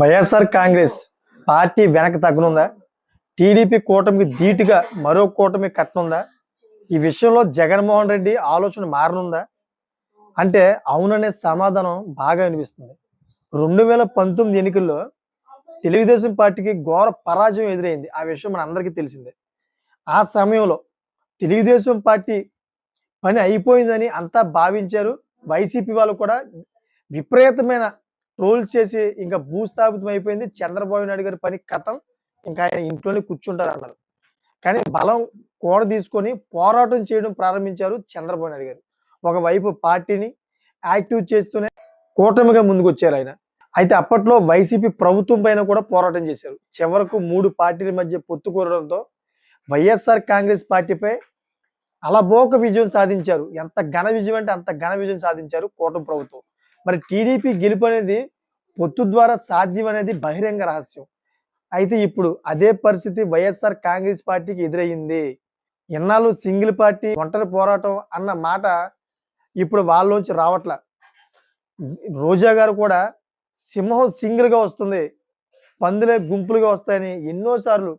YSR Congress party వెనక తగ్గనుందా? TDP కూటమికి ధీటుగా మరో కూటమి కట్టనుందా? ఈ విషయంలో జగన్మోహన్ రెడ్డి ఆలోచన మారనుందా? అంటే అవుననే సమాధానం బాగా అనిపిస్తుంది రెండు వేల పంతొమ్మిది ఎన్నికల్లో తెలుగుదేశం పార్టీకి ఘోర పరాజయం ఎదురైంది. ఆ విషయం మన అందరికీ తెలిసిందే. ఆ సమయంలో తెలుగుదేశం పార్టీ పని అయిపోయిందని అంతా భావించారు. వైసీపీ వాళ్ళు కూడా విపరీతమైన ట్రోల్స్ చేసి ఇంకా భూస్థాపితం అయిపోయింది. చంద్రబాబు నాయుడు గారి పని కథం. ఇంకా ఆయన ఇంట్లోనే కూర్చుంటారు అన్నారు. కానీ బలం కూడ తీసుకొని పోరాటం చేయడం ప్రారంభించారు చంద్రబాబు నాయుడు గారు. ఒకవైపు పార్టీని యాక్టివ్ చేస్తూనే కూటమిగా ముందుకొచ్చారు ఆయన. అయితే అప్పట్లో వైసీపీ ప్రభుత్వం పైన కూడా పోరాటం చేశారు. చివరకు మూడు పార్టీల మధ్య పొత్తు కోరడంతో వైఎస్ఆర్ కాంగ్రెస్ పార్టీపై అలబోక విజయం సాధించారు. ఎంత ఘన విజయం అంటే అంత ఘన విజయం సాధించారు కూటమి ప్రభుత్వం. మరి టీడీపీ గెలుపు అనేది పొత్తు ద్వారా సాధ్యం అనేది బహిరంగ రహస్యం. అయితే ఇప్పుడు అదే పరిస్థితి వైఎస్ఆర్ కాంగ్రెస్ పార్టీకి ఎదురయ్యింది. ఎన్నాళ్ళు సింగిల్ పార్టీ ఒంటరి పోరాటం అన్న మాట ఇప్పుడు వాళ్ళలోంచి రావట్ల. రోజా గారు కూడా సింహం సింగిల్గా వస్తుంది. పందులే గుంపులుగా వస్తాయని ఎన్నోసార్లు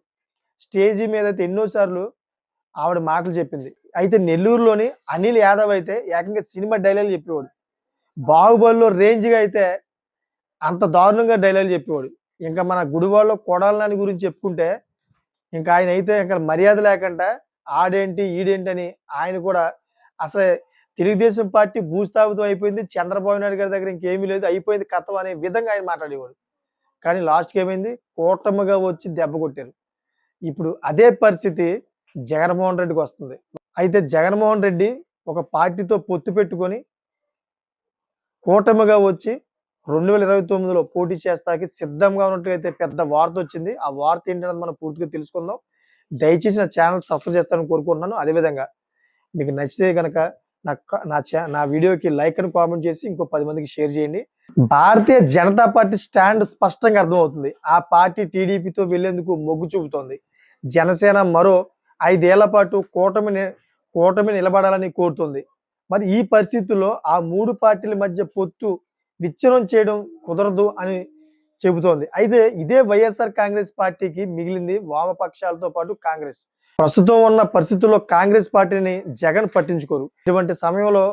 స్టేజీ మీద అయితే ఎన్నోసార్లు ఆవిడ మాటలు చెప్పింది. అయితే నెల్లూరులోని అనిల్ యాదవ్ అయితే ఏకంగా సినిమా డైలాగ్ చెప్పేవాడు. బాహుబలిలో రేంజ్గా అయితే అంత దారుణంగా డైలాగ్ చెప్పేవాడు. ఇంకా మన గుడివాళ్ళలో కొడాలని గురించి చెప్పుకుంటే ఇంకా ఆయన అయితే ఇంకా మర్యాద లేకుండా ఆడేంటి ఈడేంటి అని ఆయన కూడా అసలు తెలుగుదేశం పార్టీ భూస్థాపితం అయిపోయింది. చంద్రబాబు నాయుడు గారి దగ్గర ఇంకేమీ లేదు. అయిపోయింది కథం అనే విధంగా ఆయన మాట్లాడేవాడు. కానీ లాస్ట్కి ఏమైంది? కూటమిగా వచ్చి దెబ్బ కొట్టారు. ఇప్పుడు అదే పరిస్థితి జగన్మోహన్ రెడ్డికి వస్తుంది. అయితే జగన్మోహన్ రెడ్డి ఒక పార్టీతో పొత్తు పెట్టుకొని కూటమిగా వచ్చి రెండు వేల ఇరవై తొమ్మిదిలో పోటీ చేస్తాకి సిద్ధంగా ఉన్నట్లయితే పెద్ద వార్త వచ్చింది ఆ వార్త ఏంటనేది మనం పూర్తిగా తెలుసుకుందాం. దయచేసి నా ఛానల్ సబ్స్క్రైబ్ చేస్తానని కోరుకుంటున్నాను. అదేవిధంగా మీకు నచ్చితే కనుక నా నా నా వీడియోకి లైక్ అని కామెంట్ చేసి ఇంకో పది మందికి షేర్ చేయండి. భారతీయ జనతా పార్టీ స్టాండ్ స్పష్టంగా అర్థమవుతుంది. ఆ పార్టీ టీడీపీతో వెళ్ళేందుకు మొగ్గు చూపుతోంది. జనసేన మరో ఐదేళ్ళ పాటు కూటమి కూటమి నిలబడాలని కోరుతుంది. మరి ఈ పరిస్థితుల్లో ఆ మూడు పార్టీల మధ్య పొత్తు విచ్ఛిన్నం చేయడం కుదరదు అని చెబుతోంది. అయితే ఇదే వైఎస్ఆర్ కాంగ్రెస్ పార్టీకి మిగిలింది వామపక్షాలతో పాటు కాంగ్రెస్. ప్రస్తుతం ఉన్న పరిస్థితుల్లో కాంగ్రెస్ పార్టీని జగన్ పట్టించుకోరు. ఇటువంటి సమయంలో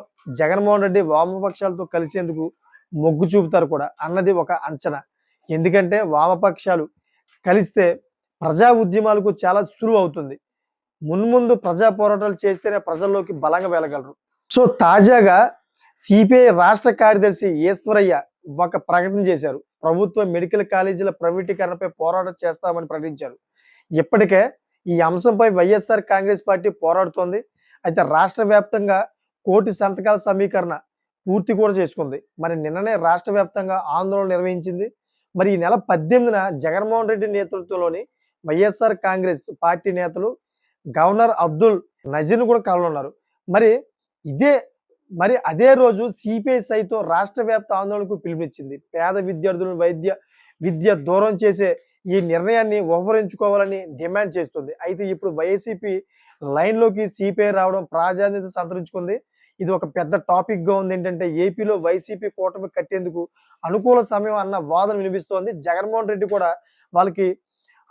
జగన్మోహన్ రెడ్డి వామపక్షాలతో కలిసేందుకు మొగ్గు చూపుతారు కూడా అన్నది ఒక అంచనా. ఎందుకంటే వామపక్షాలు కలిస్తే ప్రజా ఉద్యమాలకు చాలా సులువు అవుతుంది. మున్ముందు ప్రజా పోరాటాలు చేస్తేనే ప్రజల్లోకి బలంగా వెళ్ళగలరు. సో తాజాగా సిపిఐ రాష్ట్ర కార్యదర్శి ఈశ్వరయ్య ఒక ప్రకటన చేశారు. ప్రభుత్వ మెడికల్ కాలేజీల ప్రైవేటీకరణపై పోరాటం చేస్తామని ప్రకటించారు. ఇప్పటికే ఈ అంశంపై వైఎస్ఆర్ కాంగ్రెస్ పార్టీ పోరాడుతోంది. అయితే రాష్ట్ర వ్యాప్తంగా కోటి సంతకాల సమీకరణ పూర్తి కూడా చేసుకుంది. మరి నిన్ననే రాష్ట్ర వ్యాప్తంగా ఆందోళన నిర్వహించింది. మరి ఈ నెల పద్దెనిమిదిన జగన్మోహన్ రెడ్డి నేతృత్వంలోని వైఎస్ఆర్ కాంగ్రెస్ పార్టీ నేతలు గవర్నర్ అబ్దుల్ నజీర్ను కూడా కలవనున్నారు. మరి ఇదే మరి అదే రోజు సిపిఐ సైతం రాష్ట్ర వ్యాప్త ఆందోళనకు పిలుపునిచ్చింది. పేద విద్యార్థులను వైద్య విద్య దూరం చేసే ఈ నిర్ణయాన్ని ఉపహరించుకోవాలని డిమాండ్ చేస్తుంది. అయితే ఇప్పుడు వైసీపీ లైన్లోకి సిపిఐ రావడం ప్రాధాన్యత సంతరించుకుంది. ఇది ఒక పెద్ద టాపిక్గా ఉంది. ఏంటంటే ఏపీలో వైసీపీ కూటమి కట్టేందుకు అనుకూల సమయం అన్న వాదన వినిపిస్తోంది. జగన్మోహన్ రెడ్డి కూడా వాళ్ళకి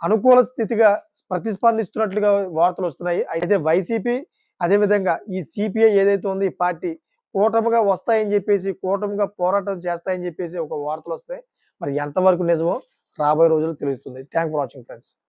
అనుకూల స్థితిగా ప్రతిస్పందిస్తున్నట్లుగా వార్తలు వస్తున్నాయి. అయితే వైసీపీ అదేవిధంగా ఈ సిపిఐ ఏదైతే ఉంది ఈ పార్టీ కూటమిగా వస్తాయని చెప్పేసి కూటమిగా పోరాటం చేస్తాయని చెప్పేసి ఒక వార్తలు వస్తాయి. మరి ఎంతవరకు నిజమో రాబోయే రోజులు తెలుస్తుంది. Thank for watching friends